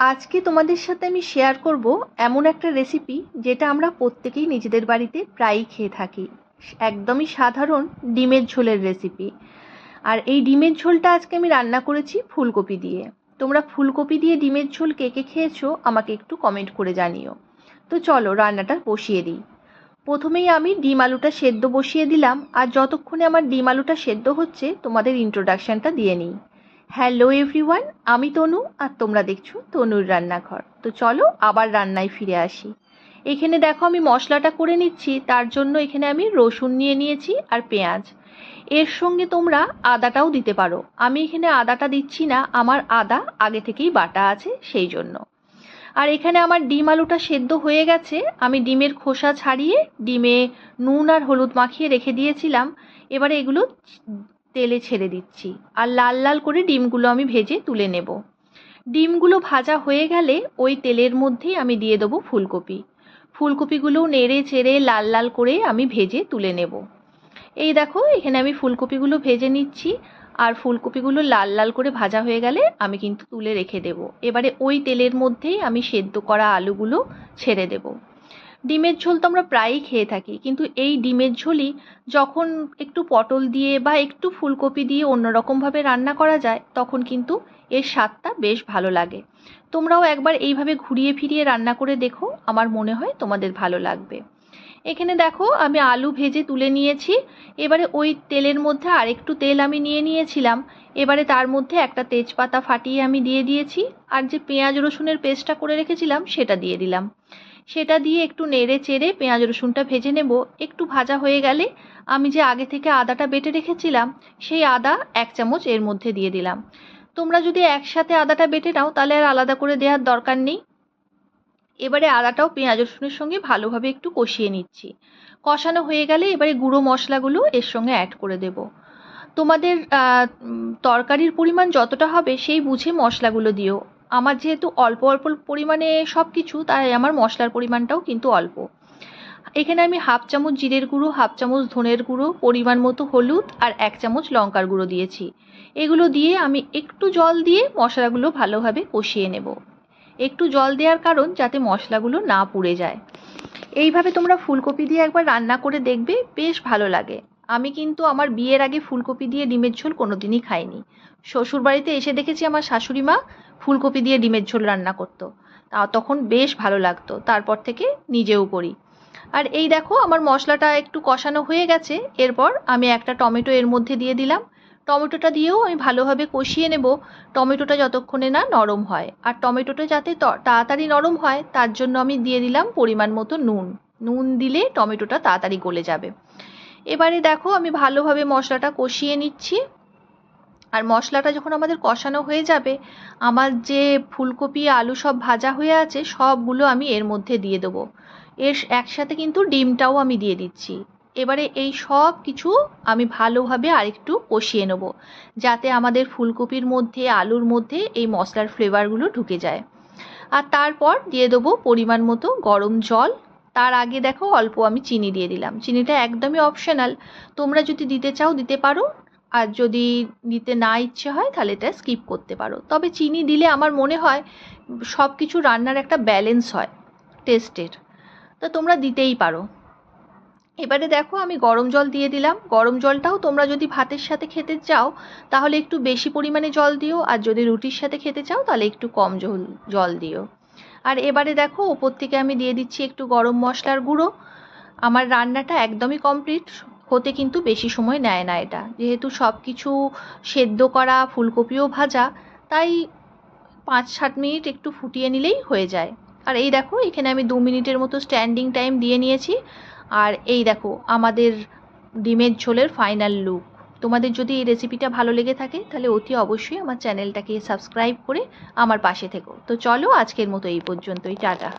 আজকে তোমাদের সাথে আমি শেয়ার করব এমন একটা রেসিপি যেটা আমরা প্রত্যেকেই নিজেদের বাড়িতে প্রায়ই খেয়ে থাকি। একদমই সাধারণ ডিমের ঝোলের রেসিপি আর এই ডিমের ঝোলটা আজকে আমি রান্না করেছি ফুলকপি দিয়ে। তোমরা ফুলকপি দিয়ে ডিমের ঝোল কে কে খেয়েছো আমাকে একটু কমেন্ট করে জানিও। তো চলো রান্নাটা বসিয়ে দিই। প্রথমেই আমি ডিম আলুটা সেদ্ধ বসিয়ে দিলাম। আর যতক্ষণে আমার ডিম আলুটা সেদ্ধ হচ্ছে তোমাদের ইন্ট্রোডাকশানটা দিয়ে নিই। হ্যালো এভরিওয়ান, আমি তনু আর তোমরা দেখছ তনুর রান্নাঘর। তো চলো আবার রান্নায় ফিরে আসি। এখানে দেখো আমি মশলাটা করে নিচ্ছি, তার জন্য এখানে আমি রসুন নিয়ে নিয়েছি আর পেঁয়াজ। এর সঙ্গে তোমরা আদাটাও দিতে পারো। আমি এখানে আদাটা দিচ্ছি না, আমার আদা আগে থেকেই বাটা আছে সেই জন্য। আর এখানে আমার ডিম আলুটা সেদ্ধ হয়ে গেছে, আমি ডিমের খোসা ছাড়িয়ে ডিমে নুন আর হলুদ মাখিয়ে রেখে দিয়েছিলাম। এবারে এগুলো তেলে ছেড়ে দিচ্ছি। আর লাল লাল করে ডিমগুলো আমি ভেজে তুলে নেব। ডিমগুলো ভাজা হয়ে গেলে ওই তেলের মধ্যেই আমি দিয়ে দেবো ফুলকপি। ফুলকপিগুলো নেড়ে চেড়ে লাল লাল করে আমি ভেজে তুলে নেব। এই দেখো, এখানে আমি ফুলকপিগুলো ভেজে নিচ্ছি। আর ফুলকপিগুলো লাল লাল করে ভাজা হয়ে গেলে আমি কিন্তু তুলে রেখে দেব। এবারে ওই তেলের মধ্যেই আমি সেদ্ধ করা আলুগুলো ছেড়ে দেব। ডিমের ঝোল তো আমরা প্রায়ই খেয়ে থাকি, কিন্তু এই ডিমের ঝোলই যখন একটু পটল দিয়ে বা একটু ফুলকপি দিয়ে অন্যরকমভাবে রান্না করা যায়, তখন কিন্তু এর স্বাদটা বেশ ভালো লাগে। তোমরাও একবার এইভাবে ঘুরিয়ে ফিরিয়ে রান্না করে দেখো, আমার মনে হয় তোমাদের ভালো লাগবে। এখানে দেখো, আমি আলু ভেজে তুলে নিয়েছি, এবারে ওই তেলের মধ্যে আরেকটু তেল আমি নিয়ে নিয়েছিলাম, এবারে তার মধ্যে একটা তেজপাতা ফাটিয়ে আমি দিয়ে দিয়েছি, আর যে পেঁয়াজ রসুনের পেস্টটা করে রেখেছিলাম, সেটা দিয়ে দিলাম। সেটা দিয়ে একটু নেড়ে চেড়ে পেঁয়াজ রসুনটা ভেজে নেব। একটু ভাজা হয়ে গেলে আমি যে আগে থেকে আদাটা বেটে রেখেছিলাম, সেই আদা এক চামচ এর মধ্যে দিয়ে দিলাম। তোমরা যদি একসাথে আদাটা বেটে নাও, তাহলে আর আলাদা করে দেওয়ার দরকার নেই। এবারে আদাটাও পেঁয়াজ রসুনের সঙ্গে ভালোভাবে একটু কষিয়ে নিচ্ছি। কষানো হয়ে গেলে এবারে গুঁড়ো মশলাগুলো এর সঙ্গে অ্যাড করে দেব। তোমাদের তরকারির পরিমাণ যতটা হবে সেই বুঝে মশলাগুলো দিও। আমার যেহেতু অল্প অল্প পরিমাণে সব কিছু তাই আমার মশলার পরিমাণটাও কিন্তু অল্প। এখানে আমি হাফ চামচ জিরের গুঁড়ো, হাফ চামচ ধনের গুঁড়ো, পরিমাণ মতো হলুদ আর এক চামচ লঙ্কার গুঁড়ো দিয়েছি। এগুলো দিয়ে আমি একটু জল দিয়ে মশলাগুলো ভালোভাবে কষিয়ে নেব। একটু জল দেওয়ার কারণ যাতে মশলাগুলো না পুড়ে যায়। এইভাবে তোমরা ফুলকপি দিয়ে একবার রান্না করে দেখবে, বেশ ভালো লাগে। আমি কিন্তু আমার বিয়ের আগে ফুলকপি দিয়ে ডিমের ঝোল কোনো দিনই খাইনি। শ্বশুরবাড়িতে এসে দেখেছি আমার শাশুড়ি মা ফুলকপি দিয়ে ডিমের ঝোল রান্না করতো। তা তখন বেশ ভালো লাগতো, তারপর থেকে নিজেও করি। আর এই দেখো, আমার মশলাটা একটু কষানো হয়ে গেছে, এরপর আমি একটা টমেটো এর মধ্যে দিয়ে দিলাম। টমেটোটা দিয়েও আমি ভালোভাবে কষিয়ে নেব। টমেটোটা যতক্ষণে না নরম হয়। আর টমেটোটা যাতে তাড়াতাড়ি নরম হয়, তার জন্য আমি দিয়ে দিলাম পরিমাণ মতো নুন। নুন দিলে টমেটোটা তাড়াতাড়ি গলে যাবে। এবারে দেখো আমি ভালোভাবে মশলাটা কষিয়ে নিচ্ছি। আর মশলাটা যখন আমাদের কষানো হয়ে যাবে, আমার যে ফুলকপি, আলু সব ভাজা হয়ে আছে, সবগুলো আমি এর মধ্যে দিয়ে দেবো। এর একসাথে কিন্তু ডিমটাও আমি দিয়ে দিচ্ছি। এবারে এই সব কিছু আমি ভালোভাবে আরেকটু কষিয়ে নেব, যাতে আমাদের ফুলকপির মধ্যে, আলুর মধ্যে এই মশলার ফ্লেভারগুলো ঢুকে যায়। আর তারপর দিয়ে দেবো পরিমাণ মতো গরম জল তার আগে দেখো অল্প আমি চিনি দিয়ে দিলাম। চিনিটা একদমই অপশনাল তোমরা যদি দিতে চাও দিতে পারো। আর যদি দিতে না ইচ্ছে হয় তাহলে এটা স্কিপ করতে পারো। তবে চিনি দিলে আমার মনে হয় সব কিছু রান্নার একটা ব্যালেন্স হয় টেস্টের তো তোমরা দিতেই পারো। এবারে দেখো আমি গরম জল দিয়ে দিলাম। গরম জলটাও তোমরা যদি ভাতের সাথে খেতে চাও তাহলে একটু বেশি পরিমাণে জল দিও। আর যদি রুটির সাথে খেতে চাও তাহলে একটু কম জল জল দিও। আর এবারে দেখো ওপর থেকে আমি দিয়ে দিচ্ছি একটু গরম মশলার গুঁড়ো। আমার রান্নাটা একদমই কমপ্লিট হতে কিন্তু বেশি সময় নেয় না এটা। যেহেতু সব কিছু সেদ্ধ করা, ফুলকপিও ভাজা, তাই পাঁচ সাত মিনিট একটু ফুটিয়ে নিলেই হয়ে যায়। আর এই দেখো, এখানে আমি দু মিনিটের মতো স্ট্যান্ডিং টাইম দিয়ে নিয়েছি। আর এই দেখো, আমাদের ডিমের ঝোলের ফাইনাল লুক তোমাদের যদি এই রেসিপিটা ভালো লেগে থাকে, তাহলে অতি অবশ্যই আমার চ্যানেলটাকে সাবস্ক্রাইব করে আমার পাশে থেকো। তো চলো আজকের মতো এই পর্যন্তই, টাটা।